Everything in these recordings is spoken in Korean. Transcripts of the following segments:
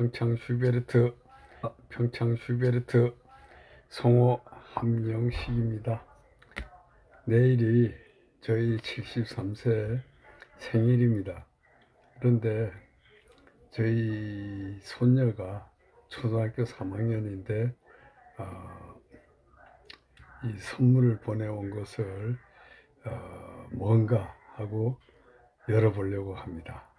평창 슈베르트 아, 평창 슈베르트 송호 함영식입니다. 내일이 저희 73세 생일입니다. 그런데 저희 손녀가 초등학교 3학년인데 어, 이 선물을 보내온 것을 어, 뭔가 하고 열어보려고 합니다.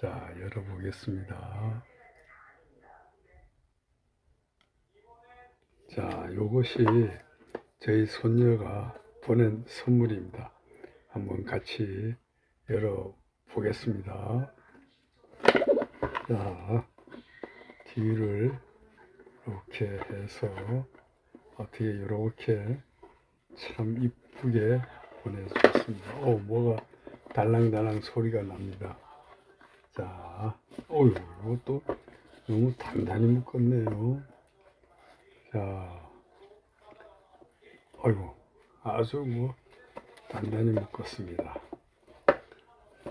자, 열어보겠습니다. 자, 요것이 저희 손녀가 보낸 선물입니다. 한번 같이 열어보겠습니다. 자, 뒤를 이렇게 해서 어떻게 이렇게 참 이쁘게 보내주셨습니다. 오, 뭐가 달랑달랑 소리가 납니다. 자, 어휴, 이것도 너무 단단히 묶었네요. 자, 어이구, 아주 뭐 단단히 묶었습니다.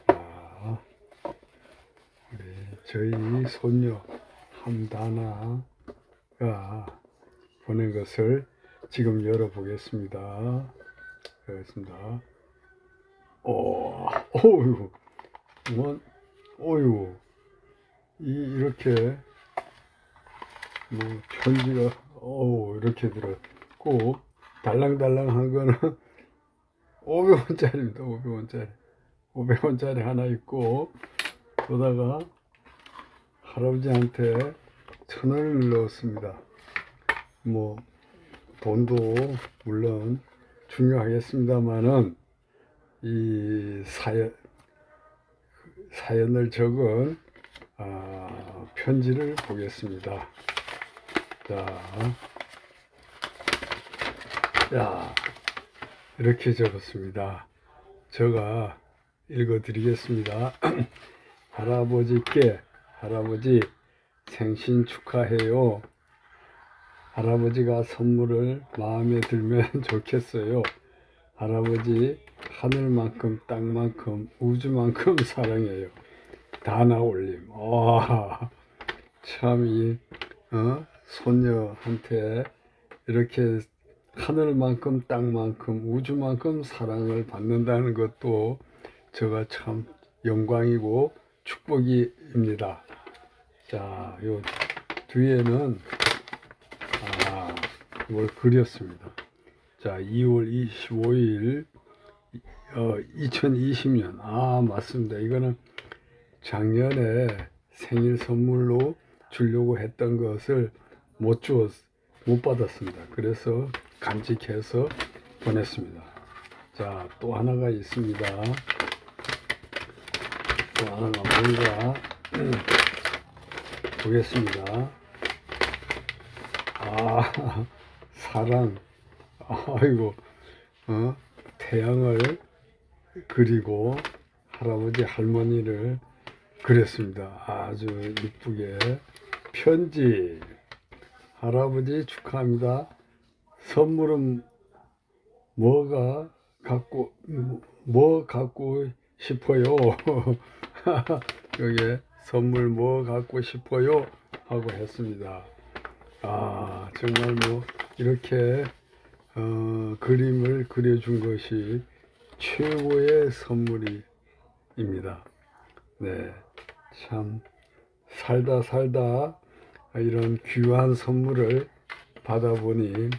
자, 우리 저희 손녀 함다나가 보낸 것을 지금 열어보겠습니다. 열겠습니다. 오, 어휴, 뭐, 어휴, 이, 이렇게, 뭐, 편지가, 오, 이렇게 들었고, 달랑달랑한 거는 500원짜리입니다, 500원짜리. 500원짜리 하나 있고, 또다가 할아버지한테 천 원을 넣었습니다. 뭐, 돈도 물론 중요하겠습니다만은, 이 사연, 사연을 적은 아, 편지를 보겠습니다. 자, 야, 이렇게 적었습니다. 제가 읽어드리겠습니다. 할아버지께 할아버지 생신 축하해요. 할아버지가 선물을 마음에 들면 좋겠어요. 할아버지 하늘만큼 땅만큼 우주만큼 사랑해요. 다나 올림. 와, 참 이, 어? 손녀한테 이렇게 하늘만큼 땅만큼 우주만큼 사랑을 받는다는 것도 제가 참 영광이고 축복입니다. 자, 요 뒤에는 아, 뭘 그렸습니다. 자, 2월 25일 어, 2020년. 아, 맞습니다. 이거는 작년에 생일 선물로 주려고 했던 것을 못 주었, 못 받았습니다. 그래서 간직해서 보냈습니다. 자, 또 하나가 있습니다. 또 하나가 뭔가 보겠습니다. 아, 사랑. 아이고, 어? 태양을 그리고 할아버지 할머니를 그렸습니다. 아주 이쁘게 편지 할아버지 축하합니다. 선물은 뭐가 갖고 뭐 갖고 싶어요? 여기에 선물 뭐 갖고 싶어요? 하고 했습니다. 아 정말 뭐 이렇게 어, 그림을 그려준 것이 최고의 선물입니다. 네, 참 살다 살다 이런 귀한 선물을 받아보니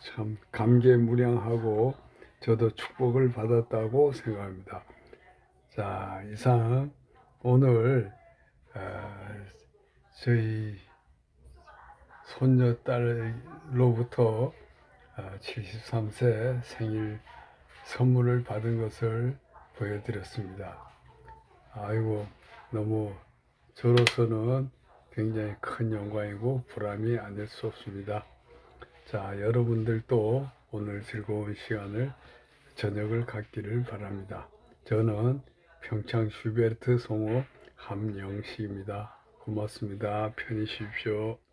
참 감개무량하고 저도 축복을 받았다고 생각합니다. 자, 이상 오늘 어, 저희 손녀딸로부터 73세 생일 선물을 받은 것을 보여드렸습니다. 아이고, 너무 저로서는 굉장히 큰 영광이고 보람이 아닐 수 없습니다. 자, 여러분들도 오늘 즐거운 시간을 저녁을 갖기를 바랍니다. 저는 평창 슈베르트 송호 함영식입니다. 고맙습니다. 편히 쉬십시오.